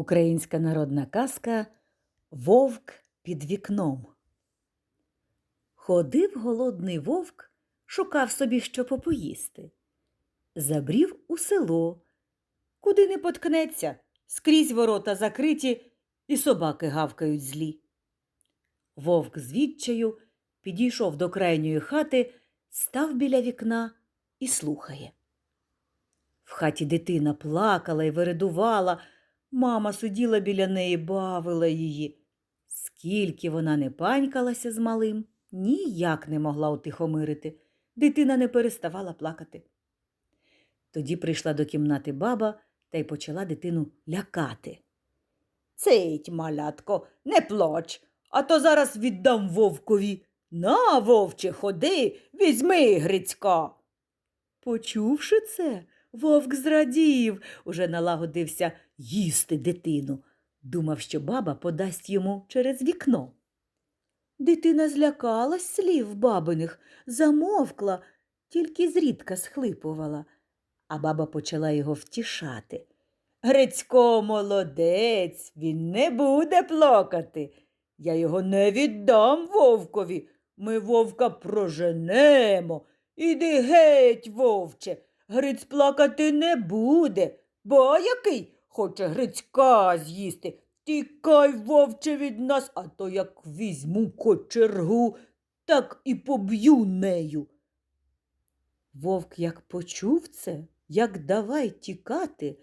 Українська народна казка Вовк під вікном. Ходив голодний вовк, шукав собі що попоїсти. Забрів у село. Куди не поткнеться, скрізь ворота закриті, і собаки гавкають злі. Вовк з відчаю підійшов до крайньої хати, став біля вікна і слухає. В хаті дитина плакала і виридувала, мама сиділа біля неї, бавила її. Скільки вона не панькалася з малим, ніяк не могла утихомирити. Дитина не переставала плакати. Тоді прийшла до кімнати баба та й почала дитину лякати. Цить, малятко, не плач, а то зараз віддам вовкові. На, вовче, ходи, візьми Грицька. Почувши це, вовк зрадів, уже налагодився їсти дитину. Думав, що баба подасть йому через вікно. Дитина злякалась слів бабиних, замовкла, тільки зрідка схлипувала, а баба почала його втішати. Грицько молодець, він не буде плакати. Я його не віддам вовкові. Ми вовка проженемо. Іди геть, вовче. Гриць плакати не буде, бо який хоче Грицька з'їсти. Тікай, вовче, від нас, а то як візьму кочергу, так і поб'ю нею. Вовк як почув це, як давай тікати,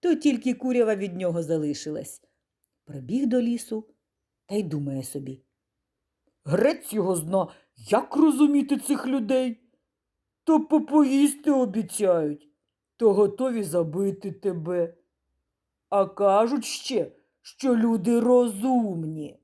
то тільки курява від нього залишилась. Прибіг до лісу та й думає собі. Грець його зна, як розуміти цих людей? То попоїсти обіцяють, то готові забити тебе. А кажуть ще, що люди розумні.